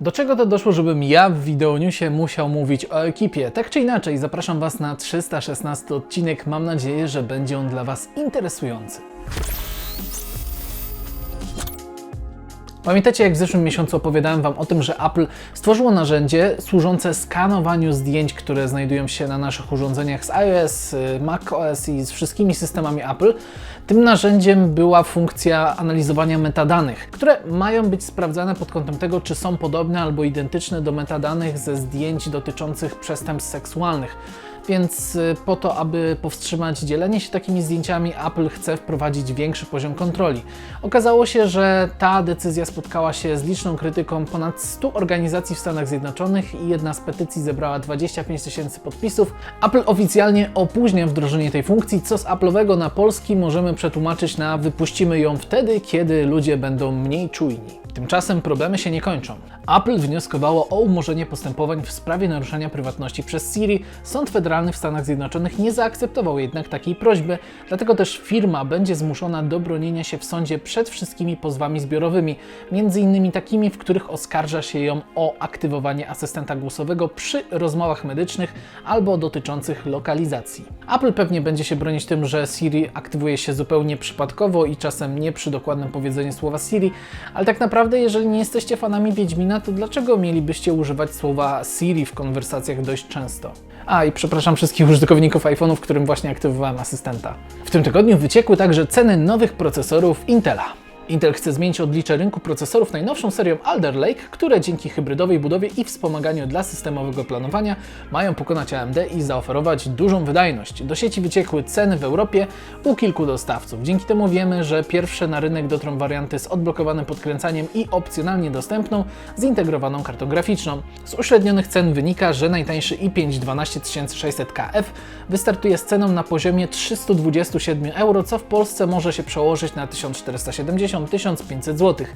Do czego to doszło, żebym ja w wideonewsie musiał mówić o ekipie? Tak czy inaczej, zapraszam Was na 316 odcinek. Mam nadzieję, że będzie on dla Was interesujący. Pamiętacie, jak w zeszłym miesiącu opowiadałem Wam o tym, że Apple stworzyło narzędzie służące skanowaniu zdjęć, które znajdują się na naszych urządzeniach z iOS, y, macOS i z wszystkimi systemami Apple. Tym narzędziem była funkcja analizowania metadanych, które mają być sprawdzane pod kątem tego, czy są podobne albo identyczne do metadanych ze zdjęć dotyczących przestępstw seksualnych. Więc y, po to, aby powstrzymać dzielenie się takimi zdjęciami, Apple chce wprowadzić większy poziom kontroli. Okazało się, że ta decyzja spotkała się z liczną krytyką ponad 100 organizacji w Stanach Zjednoczonych i jedna z petycji zebrała 25 tysięcy podpisów. Apple oficjalnie opóźnia wdrożenie tej funkcji, co z Apple'owego na polski możemy przetłumaczyć na wypuścimy ją wtedy, kiedy ludzie będą mniej czujni. Tymczasem problemy się nie kończą. Apple wnioskowało o umorzenie postępowań w sprawie naruszenia prywatności przez Siri. Sąd federalny w Stanach Zjednoczonych nie zaakceptował jednak takiej prośby, dlatego też firma będzie zmuszona do bronienia się w sądzie przed wszystkimi pozwami zbiorowymi, między innymi takimi, w których oskarża się ją o aktywowanie asystenta głosowego przy rozmowach medycznych albo dotyczących lokalizacji. Apple pewnie będzie się bronić tym, że Siri aktywuje się zupełnie przypadkowo i czasem nie przy dokładnym powiedzeniu słowa Siri, ale tak naprawdę, jeżeli nie jesteście fanami Wiedźmina, to dlaczego mielibyście używać słowa Siri w konwersacjach dość często? A i przepraszam wszystkich użytkowników iPhone'ów, którym właśnie aktywowałem asystenta. W tym tygodniu wyciekły także ceny nowych procesorów Intela. Intel chce zmienić odlicze rynku procesorów najnowszą serią Alder Lake, które dzięki hybrydowej budowie i wspomaganiu dla systemowego planowania mają pokonać AMD i zaoferować dużą wydajność. Do sieci wyciekły ceny w Europie u kilku dostawców. Dzięki temu wiemy, że pierwsze na rynek dotrą warianty z odblokowanym podkręcaniem i opcjonalnie dostępną zintegrowaną kartą graficzną. Z uśrednionych cen wynika, że najtańszy i5 12600KF wystartuje z ceną na poziomie 327 euro, co w Polsce może się przełożyć na 1470 1500 zł.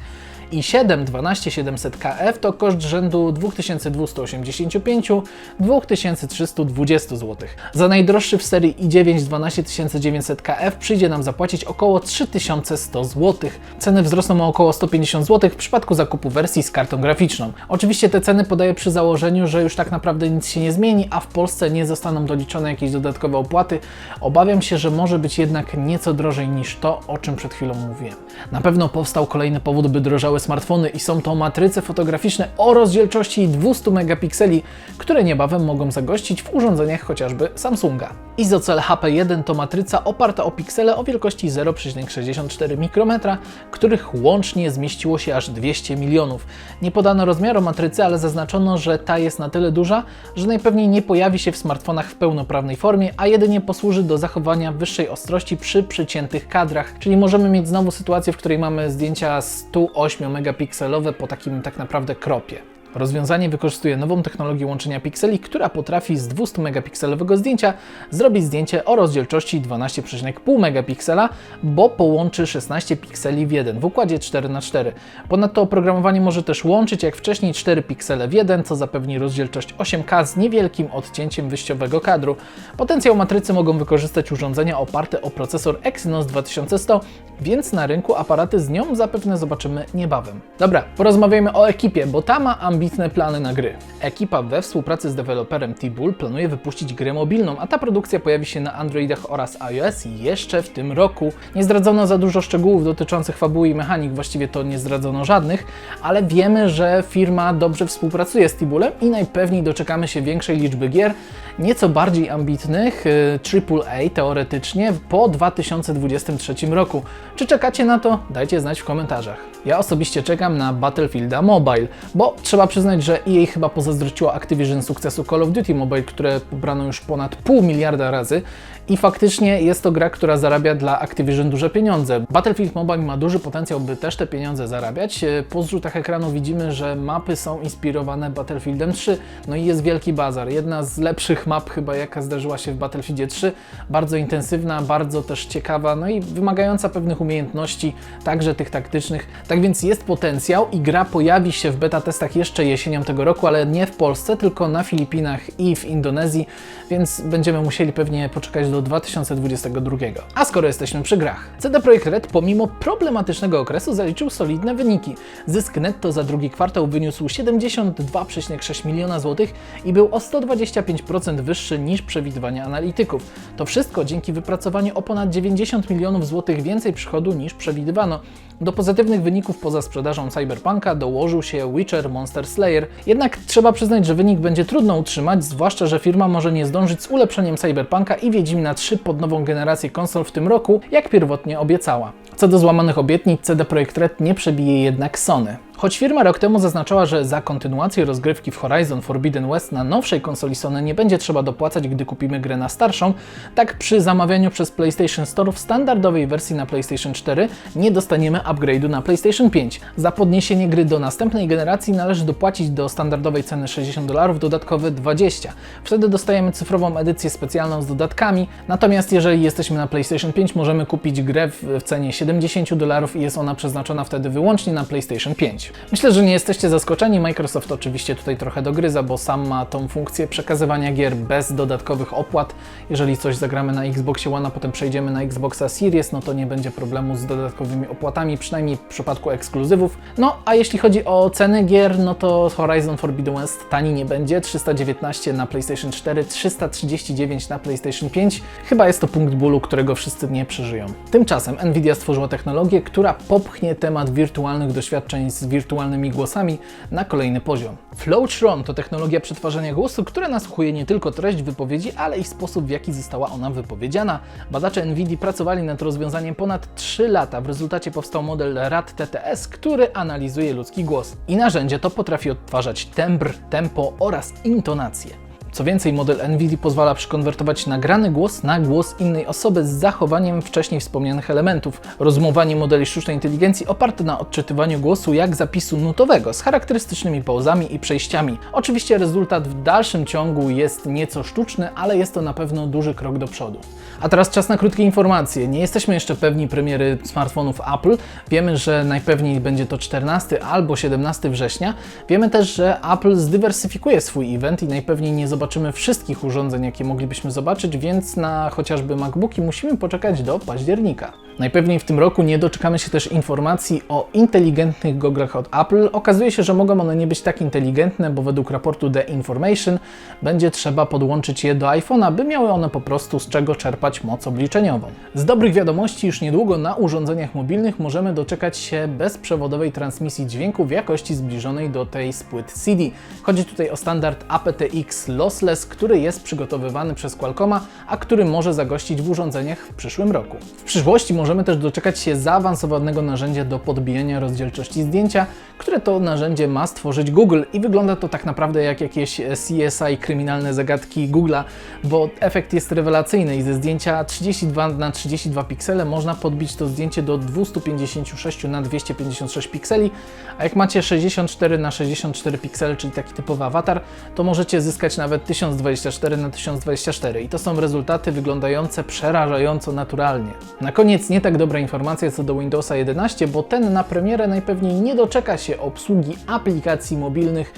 I 7 12700KF to koszt rzędu 2285-2320 zł. Za najdroższy w serii i9 12900KF przyjdzie nam zapłacić około 3100 zł. Ceny wzrosną o około 150 zł w przypadku zakupu wersji z kartą graficzną. Oczywiście te ceny podaję przy założeniu, że już tak naprawdę nic się nie zmieni, a w Polsce nie zostaną doliczone jakieś dodatkowe opłaty. Obawiam się, że może być jednak nieco drożej niż to, o czym przed chwilą mówiłem. Na pewno powstał kolejny powód, by drożały smartfony i są to matryce fotograficzne o rozdzielczości 200 megapikseli, które niebawem mogą zagościć w urządzeniach chociażby Samsunga. ISOCELL HP1 to matryca oparta o piksele o wielkości 0,64 mikrometra, których łącznie zmieściło się aż 200 milionów. Nie podano rozmiaru matrycy, ale zaznaczono, że ta jest na tyle duża, że najpewniej nie pojawi się w smartfonach w pełnoprawnej formie, a jedynie posłuży do zachowania wyższej ostrości przy przyciętych kadrach. Czyli możemy mieć znowu sytuację, w której mamy zdjęcia 108 megapikselowe po takim tak naprawdę kropie. Rozwiązanie wykorzystuje nową technologię łączenia pikseli, która potrafi z 200 megapikselowego zdjęcia zrobić zdjęcie o rozdzielczości 12,5 megapiksela, bo połączy 16 pikseli w jeden w układzie 4x4. Ponadto oprogramowanie może też łączyć jak wcześniej 4 piksele w jeden, co zapewni rozdzielczość 8K z niewielkim odcięciem wyjściowego kadru. Potencjał matrycy mogą wykorzystać urządzenia oparte o procesor Exynos 2100, więc na rynku aparaty z nią zapewne zobaczymy niebawem. Dobra, porozmawiajmy o ekipie, bo ta ma ambitne plany na gry. Ekipa we współpracy z deweloperem T-Bull planuje wypuścić grę mobilną, a ta produkcja pojawi się na Androidach oraz iOS jeszcze w tym roku. Nie zdradzono za dużo szczegółów dotyczących fabuły i mechanik, właściwie to nie zdradzono żadnych, ale wiemy, że firma dobrze współpracuje z T-Bullem i najpewniej doczekamy się większej liczby gier, nieco bardziej ambitnych, y, AAA teoretycznie, po 2023 roku. Czy czekacie na to? Dajcie znać w komentarzach. Ja osobiście czekam na Battlefielda Mobile, bo trzeba przyznać, że EA chyba pozazdrościło Activision sukcesu Call of Duty Mobile, które pobrano już ponad pół miliarda razy i faktycznie jest to gra, która zarabia dla Activision duże pieniądze. Battlefield Mobile ma duży potencjał, by też te pieniądze zarabiać. E, Po zrzutach ekranu widzimy, że mapy są inspirowane Battlefieldem 3, no i jest wielki bazar. Jedna z lepszych map chyba, jaka zdarzyła się w Battlefieldzie 3. Bardzo intensywna, bardzo też ciekawa, no i wymagająca pewnych umiejętności, także tych taktycznych. Tak więc jest potencjał i gra pojawi się w beta testach jeszcze jesienią tego roku, ale nie w Polsce, tylko na Filipinach i w Indonezji, więc będziemy musieli pewnie poczekać do 2022. A skoro jesteśmy przy grach, CD Projekt Red pomimo problematycznego okresu zaliczył solidne wyniki. Zysk netto za drugi kwartał wyniósł 72,6 miliona złotych i był o 125% wyższy niż przewidywania analityków. To wszystko dzięki wypracowaniu o ponad 90 milionów złotych więcej przychodu niż przewidywano. Do pozytywnych wyników poza sprzedażą Cyberpunka dołożył się Witcher Monster Slayer. Jednak trzeba przyznać, że wynik będzie trudno utrzymać, zwłaszcza, że firma może nie zdążyć z ulepszeniem Cyberpunka i Wiedźmina 3 pod nową generację konsol w tym roku, jak pierwotnie obiecała. Co do złamanych obietnic, CD Projekt Red nie przebije jednak Sony. Choć firma rok temu zaznaczała, że za kontynuację rozgrywki w Horizon Forbidden West na nowszej konsoli Sony nie będzie trzeba dopłacać, gdy kupimy grę na starszą, tak przy zamawianiu przez PlayStation Store w standardowej wersji na PlayStation 4 nie dostaniemy upgrade'u na PlayStation 5. Za podniesienie gry do następnej generacji należy dopłacić do standardowej ceny 60 dolarów dodatkowe 20. Wtedy dostajemy cyfrową edycję specjalną z dodatkami, natomiast jeżeli jesteśmy na PlayStation 5 możemy kupić grę w cenie 70 dolarów i jest ona przeznaczona wtedy wyłącznie na PlayStation 5. Myślę, że nie jesteście zaskoczeni. Microsoft oczywiście tutaj trochę dogryza, bo sam ma tą funkcję przekazywania gier bez dodatkowych opłat. Jeżeli coś zagramy na Xboxie One, a potem przejdziemy na Xboxa Series, no to nie będzie problemu z dodatkowymi opłatami, przynajmniej w przypadku ekskluzywów. No, a jeśli chodzi o ceny gier, no to Horizon Forbidden West tani nie będzie. 319 na PlayStation 4, 339 na PlayStation 5. Chyba jest to punkt bólu, którego wszyscy nie przeżyją. Tymczasem Nvidia stworzyła technologię, która popchnie temat wirtualnych doświadczeń z wirtualnymi głosami na kolejny poziom. Flowtron to technologia przetwarzania głosu, która nasłuchuje nie tylko treść wypowiedzi, ale i sposób, w jaki została ona wypowiedziana. Badacze Nvidia pracowali nad rozwiązaniem ponad 3 lata. W rezultacie powstał model RAD TTS, który analizuje ludzki głos. I narzędzie to potrafi odtwarzać tembr, tempo oraz intonację. Co więcej, model NVIDIA pozwala przekonwertować nagrany głos na głos innej osoby z zachowaniem wcześniej wspomnianych elementów. Rozumowanie modeli sztucznej inteligencji oparte na odczytywaniu głosu jak zapisu nutowego z charakterystycznymi pauzami i przejściami. Oczywiście rezultat w dalszym ciągu jest nieco sztuczny, ale jest to na pewno duży krok do przodu. A teraz czas na krótkie informacje. Nie jesteśmy jeszcze pewni premiery smartfonów Apple. Wiemy, że najpewniej będzie to 14 albo 17 września. Wiemy też, że Apple zdywersyfikuje swój event i najpewniej nie zobaczymy wszystkich urządzeń, jakie moglibyśmy zobaczyć, więc na chociażby MacBooki musimy poczekać do października. Najpewniej w tym roku nie doczekamy się też informacji o inteligentnych goglach od Apple. Okazuje się, że mogą one nie być tak inteligentne, bo według raportu The Information będzie trzeba podłączyć je do iPhone'a, by miały one po prostu z czego czerpać moc obliczeniową. Z dobrych wiadomości już niedługo na urządzeniach mobilnych możemy doczekać się bezprzewodowej transmisji dźwięku w jakości zbliżonej do tej z płyt CD. Chodzi tutaj o standard aptX Lossless, który jest przygotowywany przez Qualcomma, a który może zagościć w urządzeniach w przyszłym roku. W przyszłości możemy też doczekać się zaawansowanego narzędzia do podbijania rozdzielczości zdjęcia, które to narzędzie ma stworzyć Google i wygląda to tak naprawdę jak jakieś CSI kryminalne zagadki Google'a, bo efekt jest rewelacyjny i ze zdjęcia 32 na 32 piksele można podbić to zdjęcie do 256 na 256 pikseli, a jak macie 64 na 64 piksele, czyli taki typowy awatar, to możecie zyskać nawet 1024 na 1024 i to są rezultaty wyglądające przerażająco naturalnie. Na koniec nie tak dobra informacja co do Windowsa 11, bo ten na premierę najpewniej nie doczeka się obsługi aplikacji mobilnych,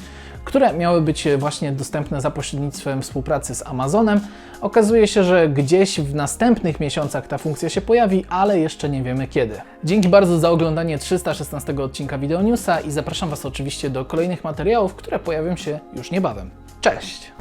które miały być właśnie dostępne za pośrednictwem współpracy z Amazonem. Okazuje się, że gdzieś w następnych miesiącach ta funkcja się pojawi, ale jeszcze nie wiemy kiedy. Dzięki bardzo za oglądanie 316 odcinka Video Newsa i zapraszam Was oczywiście do kolejnych materiałów, które pojawią się już niebawem. Cześć!